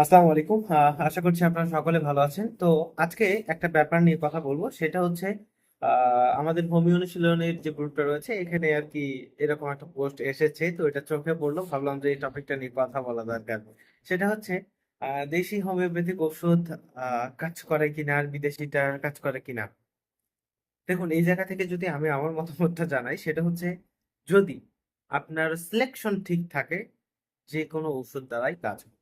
আসসালামু আলাইকুম। আশা করছি আপনারা সকলে ভালো আছেন। তো আজকে একটা ব্যাপার নিয়ে কথা বলব। সেটা হচ্ছে আমাদের ভূমি অনুশীলনের যে গ্রুপটা রয়েছে, এখানে আর কি এরকম একটা পোস্ট এসেছে। তো এটা চোখে পড়ল। ভাবলাম যে এই টপিকটা নিয়ে কথা বলা দরকার। সেটা হচ্ছে দেশি হোমিওপ্যাথিক ওষুধ কাজ করে কিনা আর বিদেশিটা কাজ করে কিনা? দেখুন, এই জায়গা থেকে যদি আমি আমার মতামতটা জানাই, সেটা হচ্ছে যদি আপনার সিলেকশন ঠিক থাকে, যে কোনো ওষুধ দ্বারাই কাজ হবে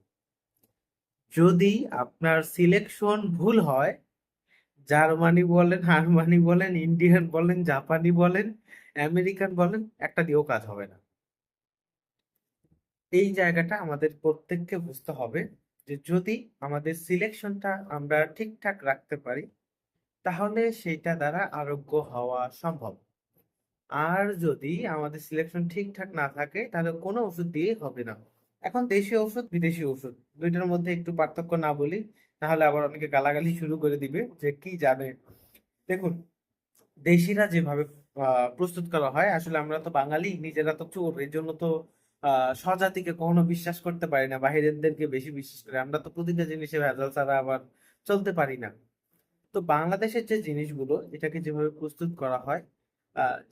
যদি আপনার সিলেকশন ভুল হয়, জার্মানি বলেন, হারমানি বলেন, ইন্ডিয়ান বলেন, জাপানি বলেন, আমেরিকান বলেন, একটা দিয়েও কাজ হবে না। এই জায়গাটা আমাদের প্রত্যেককে বুঝতে হবে যে যদি আমাদের সিলেকশনটা আমরা ঠিকঠাক রাখতে পারি, তাহলে সেইটা দ্বারা আরোগ্য হওয়া সম্ভব। আর যদি আমাদের সিলেকশন ঠিকঠাক না থাকে, তাহলে কোনো ওষুধ দিয়ে হবে না। এখন দেশি ওষুধ বিদেশি ওষুধ দুইটার মধ্যে একটু পার্থক্য না বলি তাহলে আবার অনেকে গালাগালি শুরু করে দিবে যে কি জানে। দেখুন, দেশিরা যেভাবে প্রস্তুত করা হয়, আসলে আমরা তো বাঙালি, নিজেরা তো চোর এই জন্য তো স্বজাতিকে কখনো বিশ্বাস করতে পারি না, বাহিরেরদেরকে বেশি বিশ্বাস করি। আমরা তো প্রতিটা জিনিসে ভেজাল ছাড়া আবার চলতে পারি না। তো বাংলাদেশের যে জিনিসগুলো, এটাকে যেভাবে প্রস্তুত করা হয়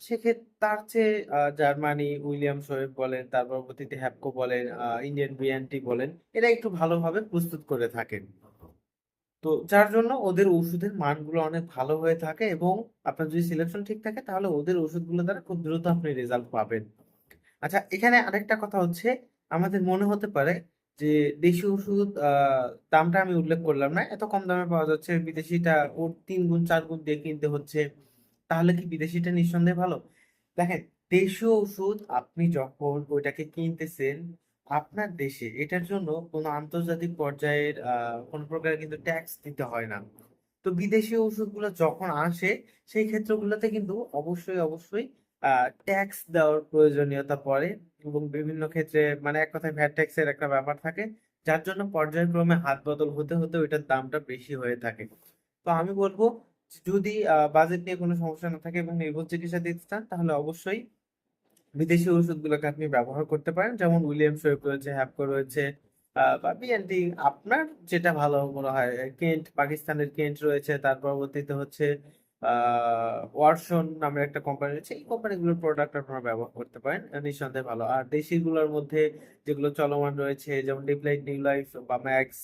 সেক্ষেত্রে তার চেয়ে জার্মানি উইলিয়াম শোয়েব বলেন, তার পরবর্তীতে হ্যাপকো বলেন ইন্ডিয়ান বিএনটি বলেন, এরা একটু ভালোভাবে প্রস্তুত করে থাকেন। তো যার জন্য ওদের ওষুধের মানগুলো অনেক ভালো হয়ে থাকে এবং আপনার যদি সিলেকশন ঠিক থাকে, তাহলে ওদের ওষুধগুলো দ্বারা খুব দ্রুত আপনি রেজাল্ট পাবেন। আচ্ছা এখানে আরেকটা কথা হচ্ছে, আমাদের মনে হতে পারে যে দেশি ওষুধ দামটা আমি উল্লেখ করলাম না, এত কম দামে পাওয়া যাচ্ছে, বিদেশিটা ওর তিন গুণ, চার গুণ দিয়ে কিনতে হচ্ছে। তাহলে কি বিদেশিটা নিঃসন্দেহে ভালো? দেখেন, দেশীয় ওষুধ আপনি যখন ওইটাকে কিনতেছেন, আপনার দেশে এটার জন্য কোনো আন্তর্জাতিক পর্যায়ের কোনো প্রকার কিন্তু ট্যাক্স দিতে হয় না। তো বিদেশি ওষুধগুলো যখন আসে, সেই ক্ষেত্রগুলোতে কিন্তু অবশ্যই অবশ্যই ট্যাক্স দেওয়ার প্রয়োজনীয়তা পড়ে এবং বিভিন্ন ক্ষেত্রে মানে এক কথায় ভ্যাট ট্যাক্সের একটা ব্যাপার থাকে, যার জন্য পর্যায়ক্রমে হাত বদল হতে হতে ওইটার দামটা বেশি হয়ে থাকে। তো আমি বলব যদি বাজেট নিয়ে কোনো সমস্যা না থাকে এবং নির্ভুল চিকিৎসা দিতে চান, তাহলে অবশ্যই বিদেশি ওষুধগুলোকে আপনি ব্যবহার করতে পারেন। যেমন উইলিয়াম শোয়েব রয়েছে, হ্যাপকো রয়েছে বা বিএনটি আপনার যেটা ভালো মনে হয়, কেন্ট, পাকিস্তানের কেন্ট রয়েছে, তার পরবর্তীতে হচ্ছে ওয়ারশন নামের একটা কোম্পানি রয়েছে, এই কোম্পানিগুলোর প্রোডাক্ট আপনারা ব্যবহার করতে পারেন নিঃসন্দেহে ভালো। আর দেশিগুলোর মধ্যে যেগুলো চলমান রয়েছে, যেমন ডিপলাইট নিউ লাইফ বা ম্যাক্স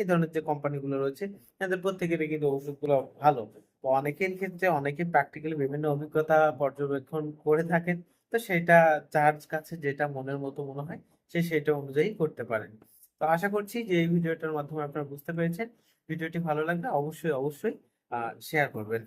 এই ধরনের যে কোম্পানিগুলো রয়েছে, এদের প্রত্যেকেরই কিন্তু ওষুধগুলো ভালো। অনেকের ক্ষেত্রে অনেকে প্র্যাকটিক্যালি বিভিন্ন অভিজ্ঞতা পর্যবেক্ষণ করে থাকেন। তো সেটা যার কাছে যেটা মনের মতো মনে হয়, সে সেটা অনুযায়ী করতে পারেন। তো আশা করছি যে এই ভিডিওটার মাধ্যমে আপনারা বুঝতে পেরেছেন। ভিডিওটি ভালো লাগলে অবশ্যই অবশ্যই শেয়ার করবেন।